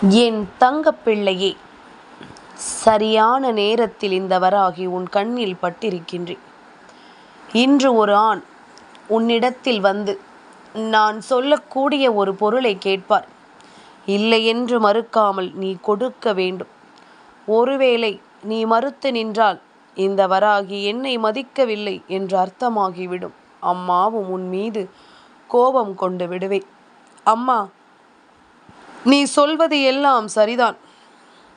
என் தங்கப்பிள்ளையே சரியான நேரத்தில் இந்த வராகி உன் கண்ணில் பட்டிருக்கின்றேன். இன்று ஒரு ஆண் உன்னிடத்தில் வந்து நான் சொல்லக்கூடிய ஒரு பொருளை கேட்பார். இல்லை என்று மறுக்காமல் நீ கொடுக்க வேண்டும். ஒருவேளை நீ மறுத்து நின்றால் இந்த வராகி என்னை மதிக்கவில்லை என்று அர்த்தமாகிவிடும். அம்மாவும் உன் மீது கோபம் கொண்டு விடுவேன். அம்மா நீ சொல்வது எல்லாம் சரிதான்.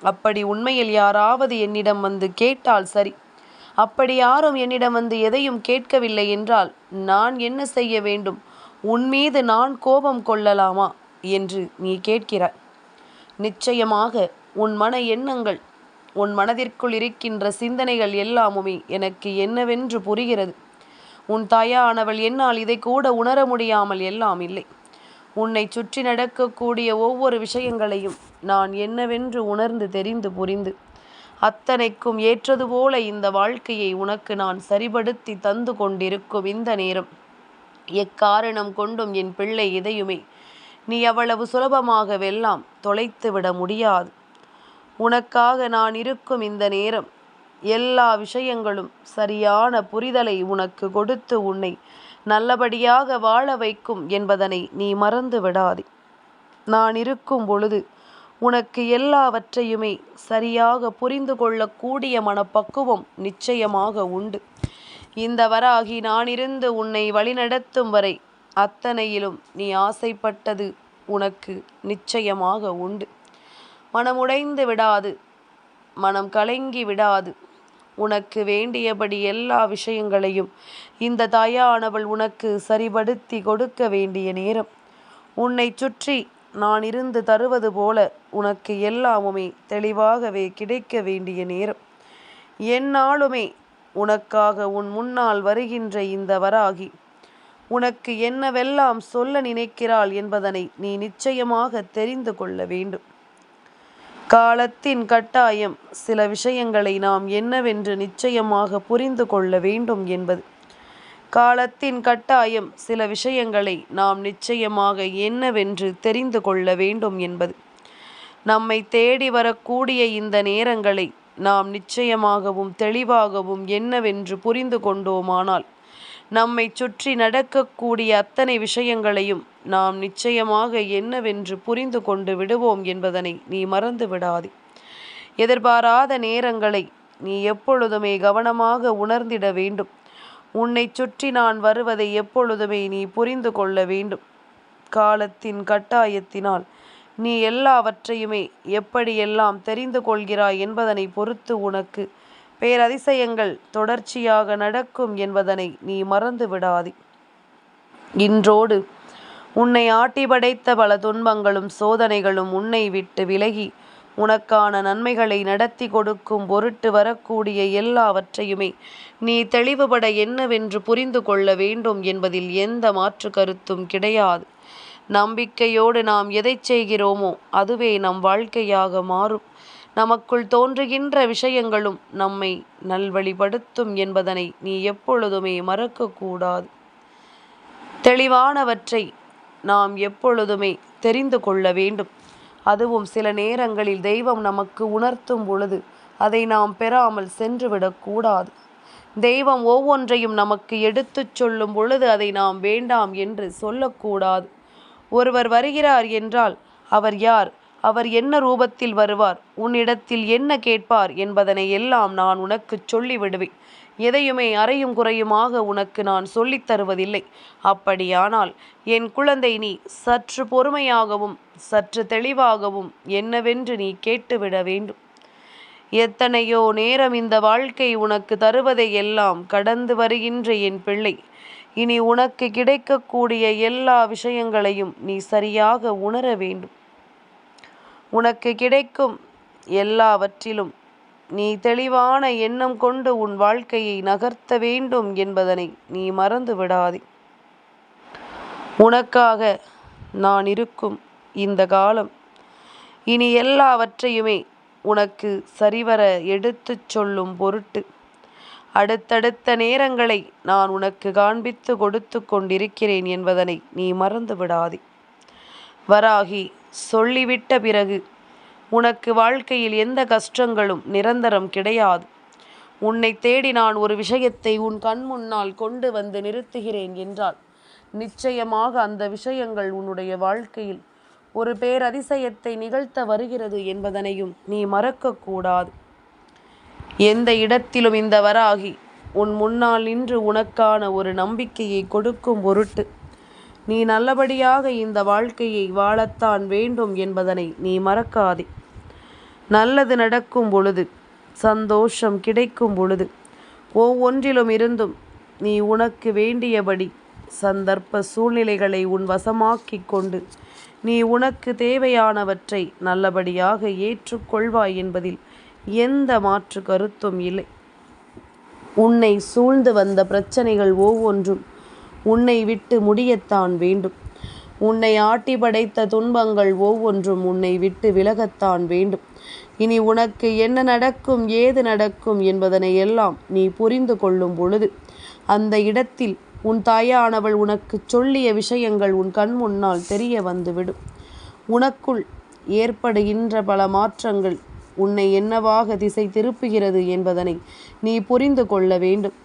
அப்படி உண்மையில் யாராவது என்னிடம் வந்து கேட்டால் சரி. அப்படி யாரும் என்னிடம் வந்து எதையும் கேட்கவில்லை என்றால் நான் என்ன செய்ய வேண்டும்? உன் மீது நான் கோபம் கொள்ளலாமா? என்று நீ கேட்கிறாய். நிச்சயமாக உன் மன எண்ணங்கள் உன் மனதிற்குள் இருக்கின்ற சிந்தனைகள் எல்லாமுமே எனக்கு என்னவென்று புரிகிறது. உன் தாயானவள் என்னால் இதை கூட உணர முடியாமல் எல்லாம் இல்லை. உன்னை சுற்றி நடக்கக்கூடிய ஒவ்வொரு விஷயங்களையும் நான் என்னவென்று உணர்ந்து தெரிந்து புரிந்து அத்தனைக்கும் ஏற்றது போல இந்த வாழ்க்கையை உனக்கு நான் சரிபடுத்தி தந்து கொண்டிருக்கும் இந்த நேரம். எக்காரணம் கொண்டும் என் பிள்ளை இதையுமே நீ அவ்வளவு சுலபமாக வெல்லாம் தொலைத்து விட முடியாது. உனக்காக நான் இருக்கும் இந்த நேரம் எல்லா விஷயங்களும் சரியான புரிதலை உனக்கு கொடுத்து உன்னை நல்லபடியாக வாழ வைக்கும் என்பதனை நீ மறந்து விடாதே நான் இருக்கும் பொழுது உனக்கு எல்லாவற்றையுமே சரியாக புரிந்து கொள்ளக்கூடிய மனப்பக்குவம் நிச்சயமாக உண்டு. இந்த வராகி நானிருந்து உன்னை வழிநடத்தும் வரை அத்தனையிலும் நீ ஆசைப்பட்டது உனக்கு நிச்சயமாக உண்டு. மனமுடைந்து விடாது மனம் கலங்கி விடாது உனக்கு வேண்டியபடி எல்லா விஷயங்களையும் இந்த தாயானவள் உனக்கு சரிபடுத்தி கொடுக்க வேண்டிய நேரம். உன்னை சுற்றி நான் இருந்து தருவது போல உனக்கு எல்லாமுமே தெளிவாகவே கிடைக்க வேண்டிய நேரம். என்னாலுமே உனக்காக உன் முன்னால் வருகின்ற இந்த வராகி உனக்கு என்னவெல்லாம் சொல்ல நினைக்கிறாள் என்பதனை நீ நிச்சயமாக தெரிந்து கொள்ள வேண்டும். காலத்தின் கட்டாயம் சில விஷயங்களை நாம் என்னவென்று நிச்சயமாக புரிந்து கொள்ள வேண்டும் என்பது. காலத்தின் கட்டாயம் சில விஷயங்களை நாம் நிச்சயமாக என்னவென்று தெரிந்து கொள்ள வேண்டும் என்பது. நம்மை தேடி வரக்கூடிய இந்த நேரங்களை நாம் நிச்சயமாகவும் தெளிவாகவும் என்னவென்று புரிந்து கொண்டோமானால் நம்மை சுற்றி நடக்கக்கூடிய அத்தனை விஷயங்களையும் நாம் நிச்சயமாக என்னவென்று புரிந்து கொண்டு விடுவோம் என்பதனை நீ மறந்து விடாதே. எதிர்பாராத நேரங்களை நீ எப்பொழுதுமே கவனமாக உணர்ந்திட வேண்டும். உன்னை சுற்றி நான் வருவதை எப்பொழுதுமே நீ புரிந்து கொள்ள வேண்டும். காலத்தின் கட்டாயத்தினால் நீ எல்லாவற்றையுமே எப்படியெல்லாம் தெரிந்து கொள்கிறாய் என்பதனை பொறுத்து உனக்கு பேரதிசயங்கள் தொடர்ச்சியாக நடக்கும் என்பதனை நீ மறந்து விடாதே. இன்றோடு உன்னை ஆட்டி படைத்த பல துன்பங்களும் சோதனைகளும் உன்னை விட்டு விலகி உனக்கான நன்மைகளை நடத்தி கொடுக்கும் பொருட்டு வரக்கூடிய எல்லாவற்றையுமே நீ தெளிவுபட என்னவென்று புரிந்து கொள்ள வேண்டும் என்பதில் எந்த மாற்று கருத்தும் கிடையாது. நம்பிக்கையோடு நாம் எதை செய்கிறோமோ அதுவே நம் வாழ்க்கையாக மாறும். நமக்குள் தோன்றுகின்ற விஷயங்களும் நம்மை நல்வழிப்படுத்தும் என்பதனை நீ எப்பொழுதுமே மறக்கக்கூடாது. தெளிவானவற்றை நாம் எப்பொழுதுமே தெரிந்து கொள்ள வேண்டும். அதுவும் சில நேரங்களில் தெய்வம் நமக்கு உணர்த்தும் பொழுது அதை நாம் பெறாமல் சென்றுவிடக்கூடாது தெய்வம் ஒவ்வொன்றையும் நமக்கு எடுத்துச் சொல்லும் பொழுது அதை நாம் வேண்டாம் என்று சொல்லக்கூடாது ஒருவர் வருகிறார் என்றால் அவர் யார்? அவர் என்ன ரூபத்தில் வருவார்? உன்னிடத்தில் என்ன கேட்பார்? என்பதனை எல்லாம் நான் உனக்கு சொல்லிவிடுவேன். எதையுமே அறையும் குறையுமாக உனக்கு நான் சொல்லித் தருவதில்லை. அப்படியானால் என் குழந்தை நீ சற்று பொறுமையாகவும் சற்று தெளிவாகவும் என்னவென்று நீ கேட்டுவிட வேண்டும். எத்தனையோ நேரம் இந்த வாழ்க்கை உனக்கு தருவதை எல்லாம் கடந்து வருகின்ற என் பிள்ளை. இனி உனக்கு கிடைக்கக்கூடிய எல்லா விஷயங்களையும் நீ சரியாக உணர வேண்டும். உனக்கு கிடைக்கும் எல்லாவற்றிலும் நீ தெளிவான எண்ணம் கொண்டு உன் வாழ்க்கையை நகர்த்த வேண்டும் என்பதனை நீ மறந்து விடாதே. உனக்காக நான் இருக்கும் இந்த காலம் இனி எல்லாவற்றையுமே உனக்கு சரிவர எடுத்துச் சொல்லும் பொருட்டு அடுத்தடுத்த நேரங்களை நான் உனக்கு காண்பித்து கொடுத்து கொண்டிருக்கிறேன் என்பதனை நீ மறந்து விடாதே. வராகி சொல்லிவிட்ட பிறகு உனக்கு வாழ்க்கையில் எந்த கஷ்டங்களும் நிரந்தரம் கிடையாது. உன்னை தேடி நான் ஒரு விஷயத்தை உன் கண் முன்னால் கொண்டு வந்து நிறுத்துகிறேன் என்றால் நிச்சயமாக அந்த விஷயங்கள் உன்னுடைய வாழ்க்கையில் ஒரு பேரதிசயத்தை நிகழ்த்த வருகிறது என்பதனையும் நீ மறக்கக்கூடாது. எந்த இடத்திலும் இந்த வராகி உன் முன்னால் நின்று உனக்கான ஒரு நம்பிக்கையை கொடுக்கும் பொருட்டு நீ நல்லபடியாக இந்த வாழ்க்கையை வாழத்தான் வேண்டும் என்பதனை நீ மறக்காதே. நல்லது நடக்கும் பொழுது சந்தோஷம் கிடைக்கும் பொழுது ஒவ்வொன்றிலும் இருந்தும் நீ உனக்கு வேண்டியபடி சந்தர்ப்ப சூழ்நிலைகளை உன் வசமாக்கிக் கொண்டு நீ உனக்கு தேவையானவற்றை நல்லபடியாக ஏற்றுக்கொள்வாய் என்பதில் எந்த மாற்று கருத்தும் இல்லை. உன்னை சூழ்ந்து வந்த பிரச்சனைகள் ஒவ்வொன்றும் உன்னை விட்டு முடியத்தான் வேண்டும். உன்னை ஆட்டி படைத்த துன்பங்கள் ஒவ்வொன்றும் உன்னை விட்டு விலகத்தான் வேண்டும். இனி உனக்கு என்ன நடக்கும் ஏது நடக்கும் என்பதனை எல்லாம் நீ புரிந்து கொள்ளும் பொழுது அந்த இடத்தில் உன் தாயானவள் உனக்கு சொல்லிய விஷயங்கள் உன் கண் முன்னால் தெரிய வந்துவிடும். உனக்குள் ஏற்படுகின்ற பல மாற்றங்கள் உன்னை என்னவாக திசை திருப்புகிறது என்பதனை நீ புரிந்து கொள்ள வேண்டும்.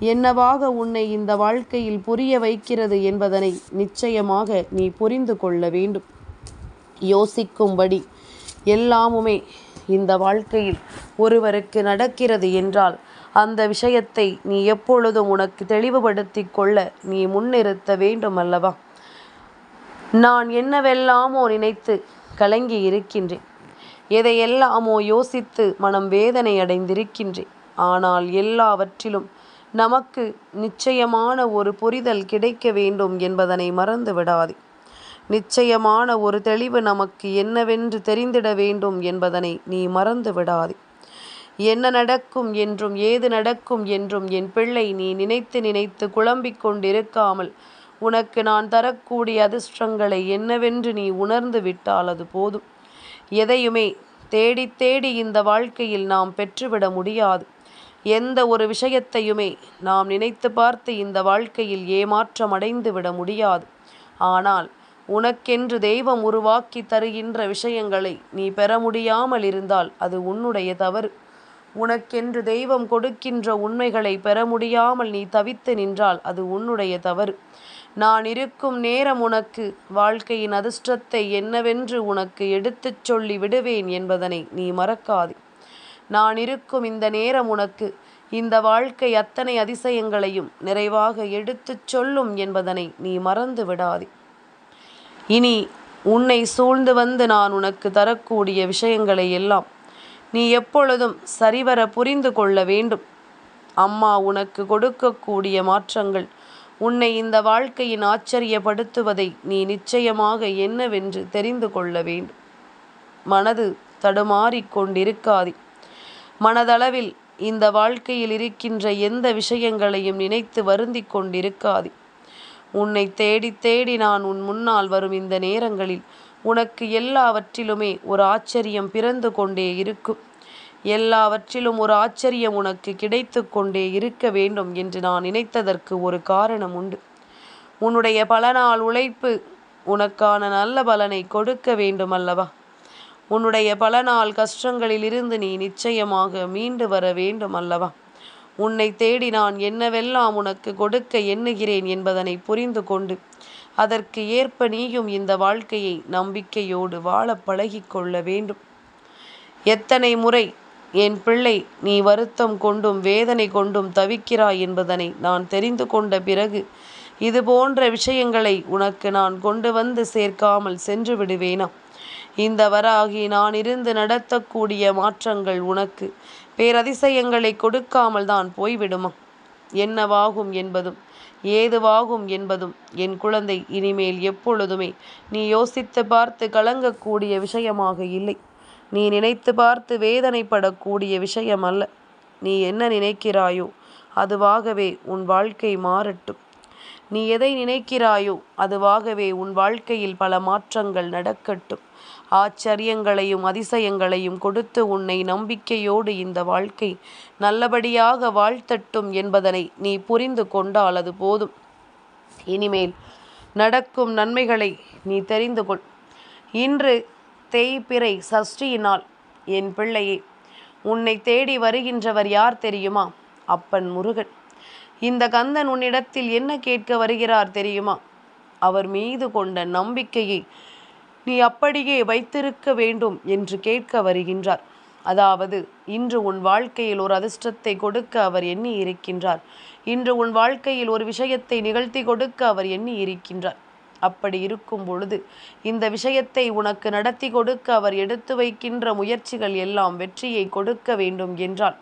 என்னவாக உன்னை இந்த வாழ்க்கையில் புரிய வைக்கிறது என்பதனை நிச்சயமாக நீ புரிந்து கொள்ள வேண்டும். யோசிக்கும்படி எல்லாமுமே இந்த வாழ்க்கையில் ஒருவருக்கு நடக்கிறது என்றால் அந்த விஷயத்தை நீ எப்பொழுதும் உனக்கு தெளிவுபடுத்தி கொள்ள நீ முன்னிறுத்த வேண்டும் அல்லவா? நான் என்னவெல்லாமோ நினைத்து கலங்கி இருக்கின்றேன். எதையெல்லாமோ யோசித்து மனம் வேதனை அடைந்திருக்கின்றேன். ஆனால் எல்லாவற்றிலும் நமக்கு நிச்சயமான ஒரு புரிதல் கிடைக்க வேண்டும் என்பதனை மறந்து விடாதே. நிச்சயமான ஒரு தெளிவு நமக்கு என்னவென்று தெரிந்திட வேண்டும் என்பதனை நீ மறந்து விடாதே. என்ன நடக்கும் என்றும் ஏது நடக்கும் என்றும் என் பிள்ளை நீ நினைத்து நினைத்து குழம்பிக் கொண்டிருக்காமல் உனக்கு நான் தரக்கூடிய அதிர்ஷ்டங்களை என்னவென்று நீ உணர்ந்து விட்டால் அது போதும். எதையுமே தேடி தேடி இந்த வாழ்க்கையில் நாம் பெற்றுவிட முடியாது. எந்த ஒரு விஷயத்தையுமே நாம் நினைத்து பார்த்து இந்த வாழ்க்கையில் ஏமாற்றம் அடைந்து விட முடியாது. ஆனால் உனக்கென்று தெய்வம் உருவாக்கி தருகின்ற விஷயங்களை நீ பெற முடியாமல் இருந்தால் அது உன்னுடைய தவறு. உனக்கென்று தெய்வம் கொடுக்கின்ற உண்மைகளை பெற முடியாமல் நீ தவித்து நின்றால் அது உன்னுடைய தவறு. நான் இருக்கும் நேரம் உனக்கு வாழ்க்கையின் அதிர்ஷ்டத்தை என்னவென்று உனக்கு எடுத்துச் சொல்லி விடுவேன் என்பதனை நீ மறக்காதே. நான் இருக்கும் இந்த நேரம் உனக்கு. இந்த வாழ்க்கை அத்தனை அதிசயங்களையும் நிறைவாக எடுத்துச் சொல்லும் என்பதனை நீ மறந்து விடாதே. இனி உன்னை சூழ்ந்து வந்து நான் உனக்கு தரக்கூடிய விஷயங்களை எல்லாம் நீ எப்பொழுதும் சரிவர புரிந்து கொள்ள வேண்டும். அம்மா உனக்கு கொடுக்கக்கூடிய மாற்றங்கள் உன்னை இந்த வாழ்க்கையின் ஆச்சரியப்படுத்துவதை நீ நிச்சயமாக என்னவென்று தெரிந்து கொள்ள வேண்டும். மனது தடுமாறிக் கொண்டிருக்காதே. மனதளவில் இந்த வாழ்க்கையில் இருக்கின்ற எந்த விஷயங்களையும் நினைத்து வருந்தி கொண்டிருக்காதே. உன்னை தேடி தேடி நான் உன் முன்னால் வரும் இந்த நேரங்களில் உனக்கு எல்லாவற்றிலுமே ஒரு ஆச்சரியம் பிறந்து கொண்டே இருக்கும். எல்லாவற்றிலும் ஒரு ஆச்சரியம் உனக்கு கிடைத்து கொண்டே இருக்க வேண்டும் என்று நான் நினைத்ததற்கு ஒரு காரணம் உண்டு. உன்னுடைய பல நாள் உழைப்பு உனக்கான நல்ல பலனை கொடுக்க வேண்டும் அல்லவா உன்னுடைய பல நாள் கஷ்டங்களிலிருந்து நீ நிச்சயமாக மீண்டு வர வேண்டும் அல்லவா? உன்னை தேடி நான் என்னவெல்லாம் உனக்கு கொடுக்க எண்ணுகிறேன் என்பதனை புரிந்து கொண்டு அதற்கு ஏற்ப நீயும் இந்த வாழ்க்கையை நம்பிக்கையோடு வாழ பழகிக்கொள்ள வேண்டும். எத்தனை முறை என் பிள்ளை நீ வருத்தம் கொண்டும் வேதனை கொண்டும் தவிக்கிறாய் என்பதனை நான் தெரிந்து கொண்ட பிறகு இது போன்ற விஷயங்களை உனக்கு நான் கொண்டு வந்து சேர்க்காமல் சென்று விடுவேனா? இந்த வராகி நான் இருந்து நடத்தக்கூடிய மாற்றங்கள் உனக்கு. பேரதிசயங்களை கொடுக்காமல் தான் போய்விடுமா? என்னவாகும் என்பதும் ஏதுவாகும் என்பதும் என் குழந்தை இனிமேல் எப்பொழுதுமே நீ யோசித்து பார்த்து கலங்கக்கூடிய விஷயமாக இல்லை. நீ நினைத்து பார்த்து வேதனைப்படக்கூடிய விஷயம் அல்ல நீ என்ன நினைக்கிறாயோ அதுவாகவே உன் வாழ்க்கை மாறட்டும். நீ எதை நினைக்கிறாயோ அதுவாகவே உன் வாழ்க்கையில் பல மாற்றங்கள் நடக்கட்டும். ஆச்சரியங்களையும் அதிசயங்களையும் கொடுத்து உன்னை நம்பிக்கையோடு இந்த வாழ்க்கை நல்லபடியாக வாழ்த்தட்டும் என்பதனை நீ புரிந்து கொண்டால் அது போதும். இனிமேல் நடக்கும் நன்மைகளை நீ தெரிந்து கொள். இன்று தேய்பிறை சஷ்டியினால் என் பிள்ளையே உன்னை தேடி வருகின்றவர் யார் தெரியுமா? அப்பன் முருகன். இந்த கந்தன் உன்னிடத்தில் என்ன கேட்க வருகிறார் தெரியுமா? அவர் மீது கொண்ட நம்பிக்கையை நீ அப்படியே வைத்திருக்க வேண்டும் என்று கேட்க வருகின்றார். அதாவது இன்று உன் வாழ்க்கையில் ஒரு அதிர்ஷ்டத்தை கொடுக்க அவர் எண்ணி இருக்கின்றார். இன்று உன் வாழ்க்கையில் ஒரு விஷயத்தை நிகழ்த்தி கொடுக்க அவர் எண்ணி இருக்கின்றார். அப்படி இருக்கும் பொழுது இந்த விஷயத்தை உனக்கு நடத்தி கொடுக்க அவர் எடுத்து வைக்கின்ற முயற்சிகள் எல்லாம் வெற்றியை கொடுக்க வேண்டும் என்றால்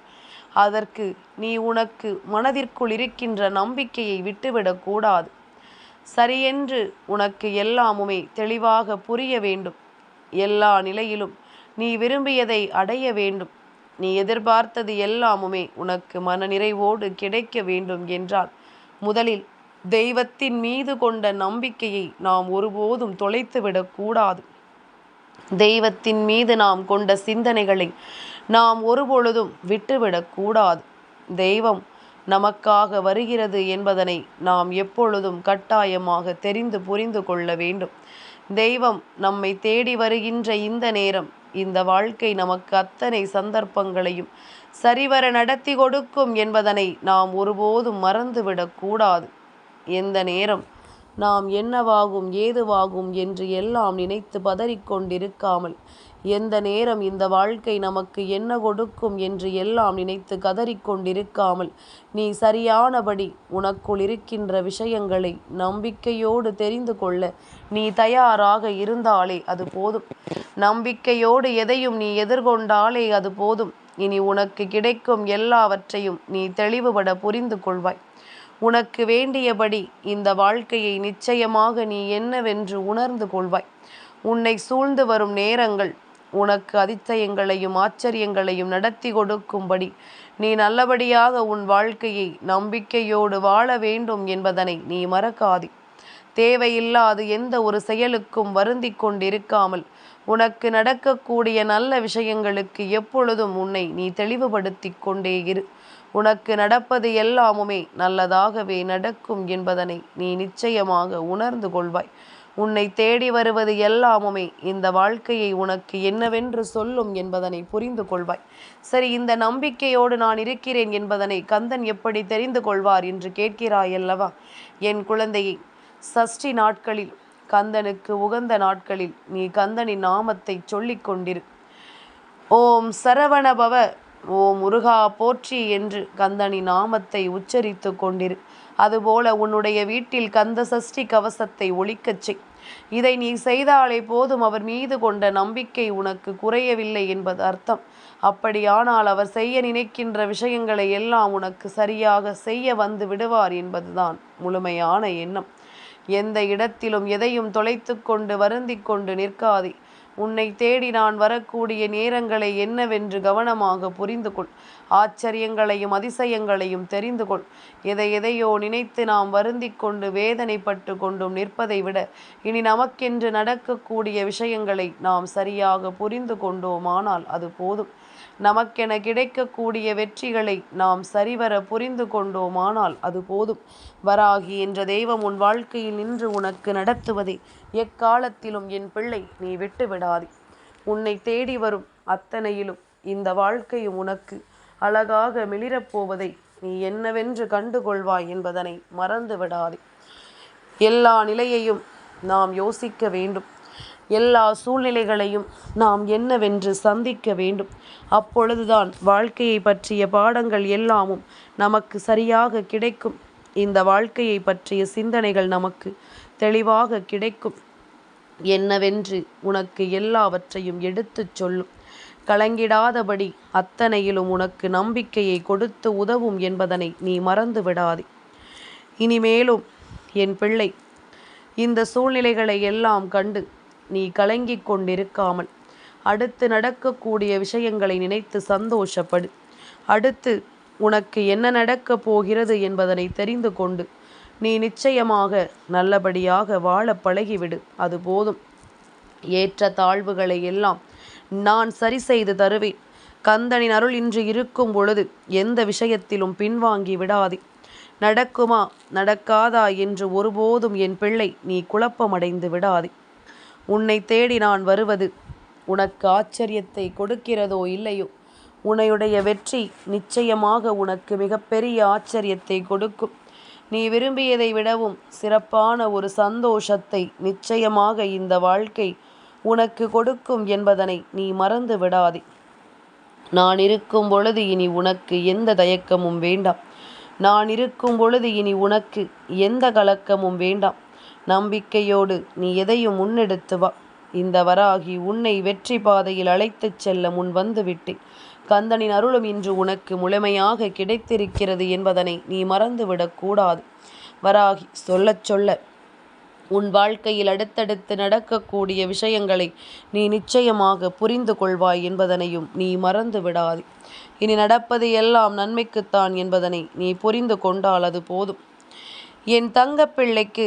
அதற்கு நீ உனக்கு மனதிற்குள் இருக்கின்ற நம்பிக்கையை விட்டுவிடக்கூடாது சரியென்று உனக்கு எல்லாமுமே தெளிவாக புரிய வேண்டும். எல்லா நிலையிலும் நீ விரும்பியதை அடைய வேண்டும். நீ எதிர்பார்த்தது எல்லாமுமே உனக்கு மனநிறைவோடு கிடைக்க வேண்டும் என்றால் முதலில் தெய்வத்தின் மீது கொண்ட நம்பிக்கையை நாம் ஒருபோதும் தொலைத்துவிடக்கூடாது தெய்வத்தின் மீது நாம் கொண்ட சிந்தனைகளை நாம் ஒருபொழுதும் விட்டுவிடக்கூடாது தெய்வம் நமக்காக வருகிறது என்பதனை நாம் எப்பொழுதும் கட்டாயமாக தெரிந்து புரிந்து கொள்ள வேண்டும். தெய்வம் நம்மை தேடி வருகின்ற இந்த நேரம் இந்த வாழ்க்கை நமக்கு அத்தனை சந்தர்ப்பங்களையும் சரிவர நடத்தி கொடுக்கும் என்பதனை நாம் ஒருபோதும் மறந்துவிடக்கூடாது எந்த நேரம் நாம் என்னவாகும் ஏதுவாகும் என்று எல்லாம் நினைத்து பதறிக்கொண்டிருக்காமல் எந்த நேரம் இந்த வாழ்க்கை நமக்கு என்ன கொடுக்கும் என்று எல்லாம் நினைத்து கதறிக்கொண்டிருக்காமல் நீ சரியானபடி உனக்குள் இருக்கின்ற விஷயங்களை நம்பிக்கையோடு தெரிந்து கொள்ள நீ தயாராக இருந்தாலே அது போதும். நம்பிக்கையோடு எதையும் நீ எதிர்கொண்டாலே அது போதும். இனி உனக்கு கிடைக்கும் எல்லாவற்றையும் நீ தெளிவுபட புரிந்து கொள்வாய். உனக்கு வேண்டியபடி இந்த வாழ்க்கையை நிச்சயமாக நீ என்னவென்று உணர்ந்து கொள்வாய். உன்னை சூழ்ந்து வரும் நேரங்கள் உனக்கு அதிசயங்களையும் ஆச்சரியங்களையும் நடத்தி கொடுக்கும்படி. நீ நல்லபடியாக உன் வாழ்க்கையை நம்பிக்கையோடு வாழ வேண்டும் என்பதனை நீ மறக்காதே. தேவையில்லாது எந்த ஒரு செயலுக்கும் வருந்தி கொண்டிருக்காமல் உனக்கு நடக்கக்கூடிய நல்ல விஷயங்களுக்கு எப்பொழுதும் உன்னை நீ தெளிவுபடுத்தி கொண்டே இரு. உனக்கு நடப்பது எல்லாமுமே நல்லதாகவே நடக்கும் என்பதனை நீ நிச்சயமாக உணர்ந்து கொள்வாய். உன்னை தேடி வருவது எல்லாமுமே. இந்த வாழ்க்கையை உனக்கு என்னவென்று சொல்லும் என்பதனை புரிந்து கொள்வாய். சரி இந்த நம்பிக்கையோடு நான் இருக்கிறேன் என்பதனை கந்தன் எப்படி தெரிந்து கொள்வார் என்று கேட்கிறாய் அல்லவா? என் குழந்தையை சஷ்டி நாட்களில் கந்தனுக்கு உகந்த நாட்களில் நீ கந்தனின் நாமத்தை சொல்லிக் கொண்டிரு. ஓம் சரவணபவ ஓம் முருகா போற்றி என்று கந்தனின் நாமத்தை உச்சரித்து கொண்டிரு. அதுபோல உன்னுடைய வீட்டில் கந்த சஷ்டி கவசத்தை ஒழிக்கச் செய். இதை நீ செய்தாலே போதும் அவர் மீது கொண்ட நம்பிக்கை உனக்கு குறையவில்லை என்பது அர்த்தம். அப்படியானால் அவர் செய்ய நினைக்கின்ற விஷயங்களை எல்லாம் உனக்கு சரியாக செய்ய வந்து விடுவார் என்பதுதான் முழுமையான எண்ணம். எந்த இடத்திலும் எதையும் தொலைத்து கொண்டு வருந்தி கொண்டு நிற்காதே. உன்னை தேடி நான் வரக்கூடிய நேரங்களை என்னவென்று கவனமாக புரிந்து கொள். ஆச்சரியங்களையும் அதிசயங்களையும் தெரிந்து கொள். எதை எதையோ நினைத்து நாம் வருந்தி கொண்டு வேதனைப்பட்டு கொண்டும் நிற்பதை விட இனி நமக்கென்று நடக்கக்கூடிய விஷயங்களை நாம் சரியாக புரிந்து கொண்டோமானால் அது போதும். நமக்கென கிடைக்கக்கூடிய வெற்றிகளை நாம் சரிவர புரிந்து கொண்டோமானால் அது போதும். வராகி என்ற தெய்வம் உன் வாழ்க்கையில் நின்று உனக்கு நடத்துவதை. எக்காலத்திலும் என் பிள்ளை நீ விட்டு விடாதே. உன்னை தேடி வரும் அத்தனையிலும் இந்த வாழ்க்கையும் உனக்கு அழகாக மிளிரப்போவதை நீ என்னவென்று கண்டுகொள்வாய் என்பதனை மறந்து விடாதே. எல்லா நிலையையும் நாம் யோசிக்க வேண்டும். எல்லா சூழ்நிலைகளையும் நாம் என்னவென்று சந்திக்க வேண்டும். அப்பொழுதுதான் வாழ்க்கையை பற்றிய பாடங்கள் எல்லாமும் நமக்கு சரியாக கிடைக்கும். இந்த வாழ்க்கையை பற்றிய சிந்தனைகள் நமக்கு தெளிவாக கிடைக்கும். என்னவென்று உனக்கு எல்லாவற்றையும் எடுத்துச் சொல்லும். கலங்கிடாதபடி அத்தனையிலும் உனக்கு நம்பிக்கையை கொடுத்து உதவும் என்பதனை நீ மறந்து விடாதே. இனிமேலும் என் பிள்ளை இந்த சூழ்நிலைகளை எல்லாம் கண்டு நீ கலங்கிக் கொண்டிருக்காமல் அடுத்து நடக்கக்கூடிய விஷயங்களை நினைத்து சந்தோஷப்படு. அடுத்து உனக்கு என்ன நடக்கப் போகிறது என்பதனை தெரிந்து கொண்டு நீ நிச்சயமாக நல்லபடியாக வாழ பழகிவிடு. அது போதும். ஏற்ற தாழ்வுகளை எல்லாம் நான் சரி செய்து தருவேன். கந்தனின் அருள் இன்று இருக்கும் பொழுது எந்த விஷயத்திலும் பின்வாங்கி விடாதே. நடக்குமா நடக்காதா என்று ஒருபோதும் என் பிள்ளை நீ குழப்பமடைந்து விடாதே. உன்னை தேடி நான் வருவது உனக்கு ஆச்சரியத்தை கொடுக்கிறதோ இல்லையோ? உன்னையுடைய வெற்றி நிச்சயமாக உனக்கு மிகப்பெரிய ஆச்சரியத்தை கொடுக்கும். நீ விரும்பியதை விடவும் சிறப்பான ஒரு சந்தோஷத்தை நிச்சயமாக இந்த வாழ்க்கை உனக்கு கொடுக்கும் என்பதனை நீ மறந்து விடாதே. நான் இருக்கும் பொழுது இனி உனக்கு எந்த தயக்கமும் வேண்டாம். நான் இருக்கும் பொழுது இனி உனக்கு எந்த கலக்கமும் வேண்டாம். நம்பிக்கையோடு நீ எதையும் முன்னெடுத்து வா. இந்த வராகி உன்னை வெற்றி பாதையில் அழைத்துச் செல்ல முன் வந்துவிட்டேன் கந்தனின் அருளும் இன்று உனக்கு முழுமையாக கிடைத்திருக்கிறது என்பதனை நீ மறந்துவிடக்கூடாது வராகி சொல்லச் சொல்ல உன் வாழ்க்கையில் அடுத்தடுத்து நடக்கக்கூடிய விஷயங்களை நீ நிச்சயமாக புரிந்து கொள்வாய் என்பதனையும் நீ மறந்து விடாது இனி நடப்பது எல்லாம் நன்மைக்குத்தான் என்பதனை நீ புரிந்து கொண்டால் அது போதும். என் தங்கப்பிள்ளைக்கு